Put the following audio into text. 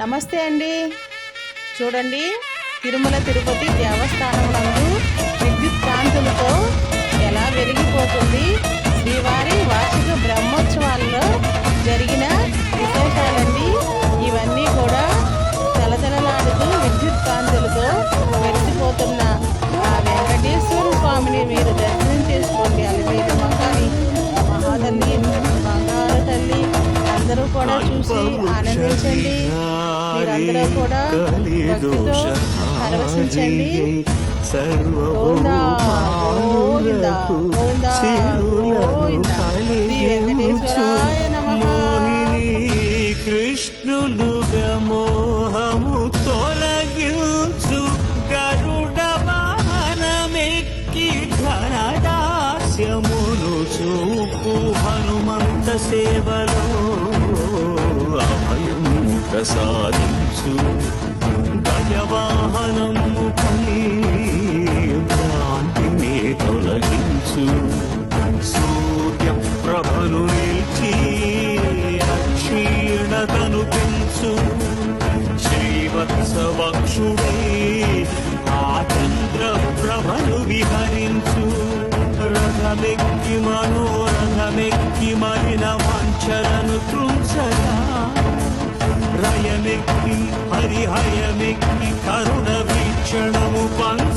నమస్తే అండి. చూడండి తిరుమల తిరుపతి దేవస్థానం నందు విద్యుత్ కాంతులతో ఎలా వెలిగిపోతుంది? శ్రీవారి వార్షిక బ్రహ్మోత్సవాల్లో జరిగిన విశేషాలండి ఇవన్నీ కూడా తలతలలాడుతూ విద్యుత్ కాంతులతో వెలిసిపోతున్న ఆ వెంకటేశ్వర స్వామిని మీరు దర్శనం చేసుకోండి. అలవేలు మహాని మహాతల్లి బంగారు తల్లి అందరూ కూడా చూసి ఆనందించండి. మీరందరూ కూడా భక్తితో పరవశించండి గోవిందా, గోవిందా, గోవిందా, గోవిందా. శ్రీ వెంకటేశ్వరాయ నమః. కృష్ణులుగా మోహము తొలగించు గరుడ వాహనమెక్కి ధనదాస్యమును చూపు హనుమంత సేవలో ప్రసాదించు. గజవాహనము పని భ్రాంతిని తొలగించు. సూర్య ప్రభను నిలిచి క్షీణతను పెంచు. శ్రీవత్సవక్షుడై ఆ చంద్ర ప్రభను విహరించు. రథమెక్కి మనోరథమెక్కి మరిన వంచలను తృంచగా రయమెక్కి కరుణ వీక్షణము పంచ